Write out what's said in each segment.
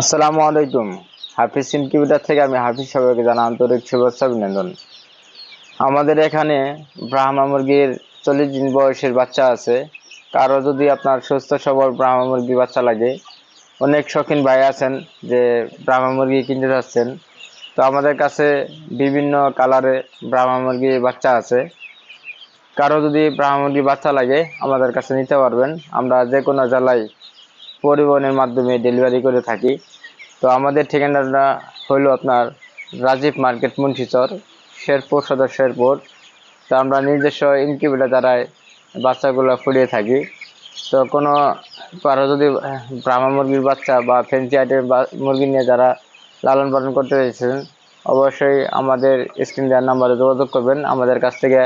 আসসালামু আলাইকুম। হাফিজ ইনকিউবেটার থেকে আমি হাফিজ সবাইকে জানা আন্তরিক শুভেচ্ছা, অভিনন্দন। আমাদের এখানে ব্রাহ্মা মুরগির চল্লিশ দিন বয়সের বাচ্চা আছে। কারও যদি আপনার সুস্থ, সবল ব্রাহ্মা মুরগির বাচ্চা লাগে, অনেক শৌখিন ভাই আছেন যে ব্রাহ্মা মুরগি কিনতে যাচ্ছেন। তো আমাদের কাছে বিভিন্ন কালারে ব্রাহ্মা মুরগির বাচ্চা আছে। কারও যদি ব্রাহ্মা মুরগির বাচ্চা লাগে, আমাদের কাছে নিতে পারবেন। আমরা যে কোনো জেলায় পরিবহনের মাধ্যমে ডেলিভারি করে থাকি। তো আমাদের ঠিকানাটা হলো আপনার রাজীব মার্কেট, মুন্সিচর, শেরপুর সদর শেরপুর। তো আমরা নিজস্ব ইনকিউবেটার দ্বারাই বাচ্চাগুলো ফুটিয়ে থাকি। তো কোনো কারও যদি ব্রাহ্মা মুরগির বাচ্চা বা ফেন্সি আইটেম মুরগি নিয়ে যারা লালন পালন করতে চাইছেন, অবশ্যই আমাদের স্ক্রিন দেওয়ার নাম্বারে যোগাযোগ করবেন। আমাদের কাছ থেকে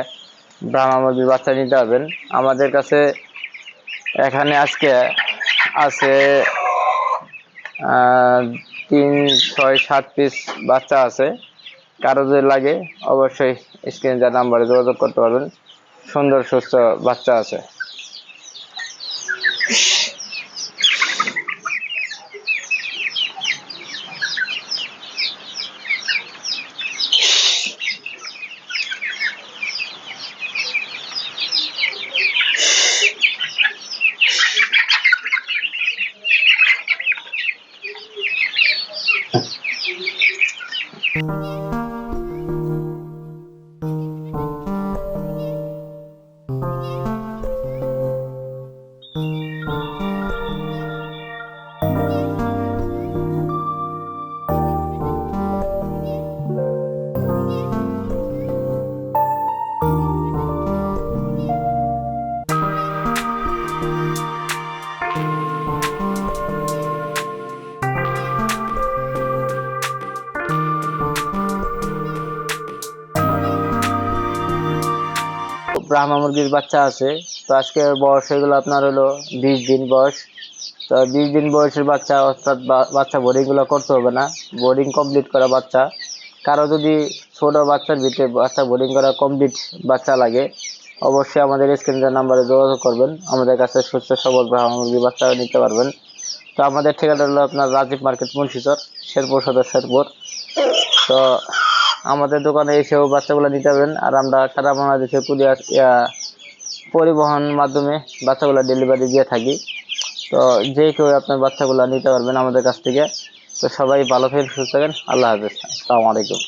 ব্রাহ্মা মুরগির বাচ্চা নিতে পারবেন। আমাদের কাছে এখানে আজকে আছে তিন, ছয়, সাত পিস বাচ্চা আছে। কারও যদি লাগে, অবশ্যই স্ক্রিনে যা নাম্বারে যোগাযোগ করতে পারবেন। সুন্দর, সুস্থ বাচ্চা আছে। you ব্রাহ্মা মুরগির বাচ্চা আছে। তো আজকে বয়স হয়ে গেলো আপনার হলো বিশ দিন বয়স। তো বিশ দিন বয়সের বাচ্চা, অর্থাৎ বাচ্চা বোর্ডিংগুলো করতে হবে না। বোর্ডিং কমপ্লিট করা বাচ্চা। কারও যদি ছোটো বাচ্চার ভিতরে বাচ্চা বোর্ডিং করা কমপ্লিট বাচ্চা লাগে, অবশ্যই আমাদের স্ক্রিনের নাম্বারে যোগাযোগ করবেন। আমাদের কাছে সুস্থ, সবল ব্রাহ্মা মুরগির বাচ্চা নিতে পারবেন। তো আমাদের ঠিকানা হলো আপনার রাজীব মার্কেট মুন্সিচর শেরপুর সদর শেরপুর। তো আমাদের দোকানে এসেও বাচ্চাগুলো নিতে পারবেন। আর আমরা সারা বাংলাদেশে কুরিয়ার পরিবহন মাধ্যমে বাচ্চাগুলো ডেলিভারি দিয়ে থাকি। তো যে কেউ আপনার বাচ্চাগুলো নিতে পারবেন আমাদের কাছ থেকে। তো সবাই ভালো থেকে সুস্থ থাকেন। আল্লাহ হাফেজ। আসসালামু আলাইকুম।